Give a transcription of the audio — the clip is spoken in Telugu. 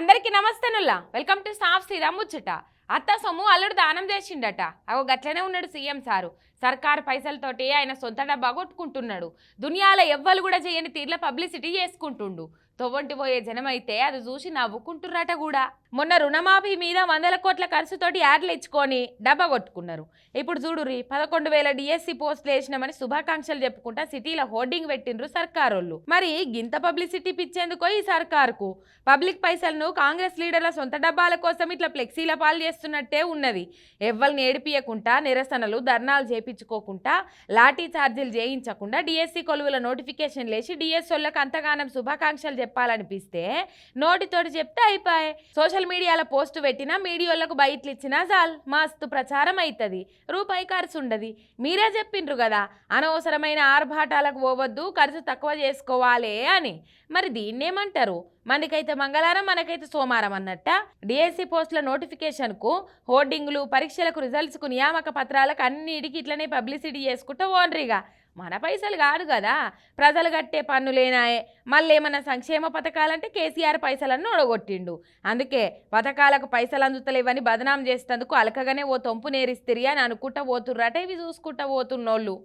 అందరికీ నమస్తేనుల్లా. వెల్కమ్ టు సాఫ్ శ్రీరామ్ ముచ్చట. అత్త సొమ్ము అల్లుడు దానం చేసిండట. అగో గట్లనే ఉన్నాడు సీఎం సారు. సర్కారు పైసలతోటి ఆయన సొంత డబ్బా కొట్టుకుంటున్నాడు. దునియాలో ఎవ్వరు కూడా చేయని తీర్ల పబ్లిసిటీ చేసుకుంటుండు. తొవ్వంటిపోయే జనమైతే అది చూసి నవ్వుకుంటున్నారట కూడా మొన్న రుణమాఫీ మీద వందల కోట్ల ఖర్చుతోటి యాడ్లు ఇచ్చుకొని డబ్బా కొట్టుకున్నారు. ఇప్పుడు చూడురి పదకొండు వేల డిఎస్సి పోస్టులు వేసినామని శుభాకాంక్షలు చెప్పుకుంటా సిటీల హోర్డింగ్ పెట్టిండ్రు సర్కారోళ్ళు. మరి గింత పబ్లిసిటీ పిచ్చేందుకో ఈ సర్కారుకు? పబ్లిక్ పైసలను కాంగ్రెస్ లీడర్ల సొంత డబ్బాల కోసం ఇట్లా ఫ్లెక్సీల పాలు చేస్తున్నట్టే ఉన్నది. ఎవ్వరిని ఏడిపియకుండా నిరసనలు ధర్నాలు చేపించుకోకుండా లాఠీ ఛార్జీలు చేయించకుండా డిఎస్సి కొలువుల నోటిఫికేషన్ లేచి డిఎస్ వాళ్ళకి అంతగానం శుభాకాంక్షలు చెప్పాలనిపిస్తే నోటితోటి చెప్తే అయిపోయాయి సోషల్ మీడియాలో పోస్ట్ పెట్టినా మీడియోలకు బయట్లు ఇచ్చినా చాలు. మస్తు ప్రచారం అవుతుంది రూపాయి ఖర్చు ఉండదు. మీరే చెప్పిండ్రు కదా అనవసరమైన ఆర్భాటాలకు పోవద్దు ఖర్చు తక్కువ చేసుకోవాలి అని. మరి దీన్నేమంటారు మనకైతే మంగళవారం మనకైతే సోమవారం అన్నట్ట? డిఎస్సి పోస్టుల నోటిఫికేషన్కు హోర్డింగ్లు పరీక్షలకు రిజల్ట్స్కు నియామక పత్రాలకు అన్నిటికీ ఇట్లనే పబ్లిసిటీ చేసుకుంటూ ఓన్రీగా మన పైసలు కాదు కదా. ప్రజలు కట్టే పన్నులేనాయే మళ్ళీ ఏమన్నా సంక్షేమ పథకాలంటే కేసీఆర్ పైసలన్నీ ఒడగొట్టిండు అందుకే పథకాలకు పైసలు అందుతలేవని బదనాం చేసేందుకు అలకగానే ఓ తొంపు నేరిస్తిరి అని అనుకుంటా పోతుర్రట ఇవి చూసుకుంటా పోతున్నోళ్ళు.